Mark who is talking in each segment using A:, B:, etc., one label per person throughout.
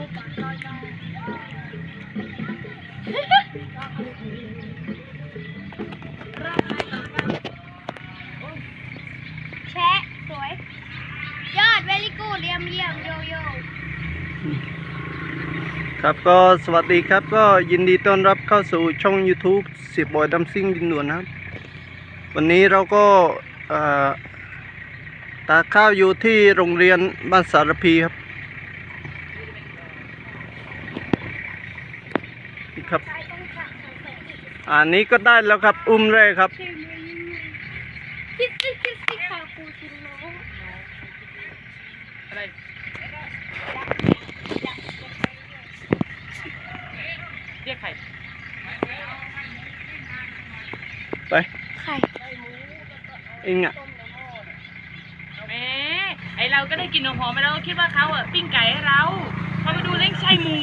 A: แชสวย ยอดเวลิกูเเยี่ยมโโย่
B: ครับก็สวัสดีครับก็ยินดีต้อนรับเข้าสู่ช่อง YouTube สิบบอยดัมซิงดินด่วนนะครับ วันนี้เราก็ตาข้าวอยู่ที่โรงเรียนบ้านสารพีครับ นี่ครับ
A: ใช้ต้องขัดสังเกตอีก
B: อันนี้ก็ได้แล้วครับ อุ้มแรกครับ
A: ใช่ไหมคิดสิคิดสิคาปูชิโน่
C: อะไรเรียกใคร
B: ไป
A: ไข่
B: เองอะ
C: แหมไอเราก็ได้กินนมหอมไปแล้วก็คิดว่าเขาอะปิ้งไก่ให้เราพอมาดูเล่งใช่หมู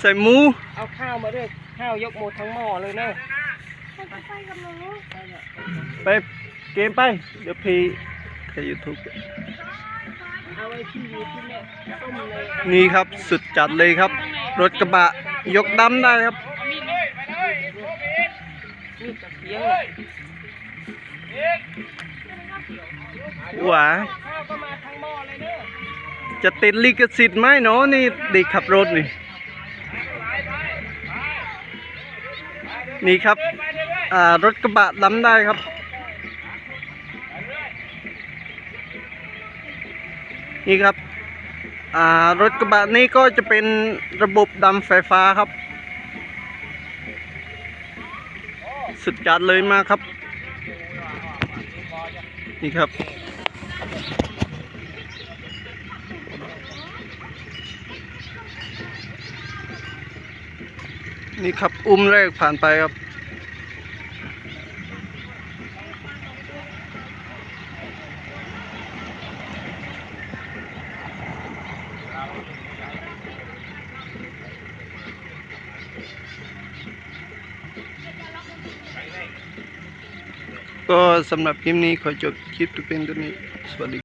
B: ใส่หมู
C: เอาข้าวมาด้วย ข้าวยกหมดทั้งหม้อเลยเนอะ
A: ไปไปกับหนู
B: ไปเกมไป เดี๋ยวพี่ใครยูทูบ
C: เอาไว้ที่อยู่ที่เนี่ยต้มเลย
B: นี่ครับสุดจัดเลยครับ รถกระบะยกดำได้ครับ
C: เอามีดไหมมีดกับเสียงเลย
B: หวา
C: ข้าวก็มาทั้งหม้อเลยเนอะ
B: จะติดลิขสิทธิ์ไหมเนาะนี่เด็กขับรถนี่ นี่ครับอ่ารถกระบะดำได้ครับ นี่ครับอ่ารถกระบะนี้ก็จะเป็นระบบดำไฟฟ้าครับ สุดจัดเลยมากครับ นี่ครับ นี่ครับอุ้มแรกผ่านไปครับ ก็สำหรับคลิปนี้ขอจบคลิปตัวเป็นตัวนี้ สวัสดี